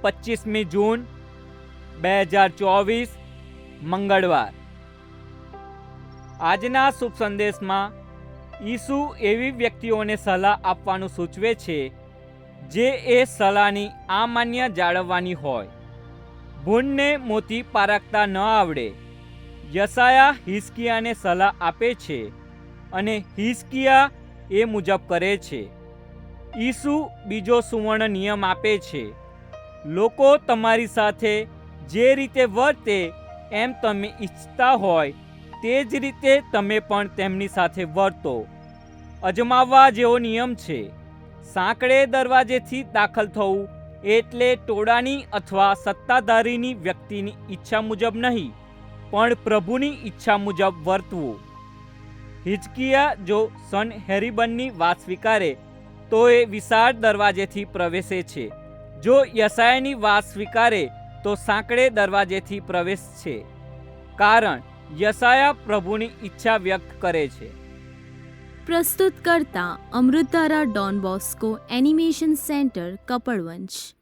પચીસમી જૂન બે હજાર ચોવીસ મંગળવાર. આજના શુભ સંદેશમાં ઈસુ એવી વ્યક્તિઓને સલાહ આપવાનું સૂચવે છે, જે એ સલાહની આમાન્ય જાળવવાની હોય. ભૂંડને મોતી પારખતા ન આવડે. યસાયા હિસ્કિયાને સલાહ આપે છે અને હિસ્કિયા એ મુજબ કરે છે. ઈસુ બીજો સુવર્ણ નિયમ આપે છે. લોકો તમારી સાથે જે રીતે વર્તે, એમ તમે ઈચ્છતા હોય, તે જ રીતે તમે પણ તેમની સાથે વર્તો. અજમાવવા જેવો નિયમ છે. સાંકડે દરવાજેથી દાખલ થવું એટલે ટોળાની અથવા સત્તાધારીની વ્યક્તિની ઈચ્છા મુજબ નહીં, પણ પ્રભુની ઈચ્છા મુજબ વર્તવું. હિચકિયા જો સન હેરિબનની વાત સ્વીકારે, તો એ વિશાળ દરવાજેથી પ્રવેશે છે. જો યશાયાની વાત સ્વીકારે, તો સાંકડે દરવાજેથી પ્રવેશ છે. કારણ, યશાયા પ્રભુની ઈચ્છા વ્યક્ત કરે છે. પ્રસ્તુત કરતા અમૃતારા Don Bosco animation centre Kapadvanj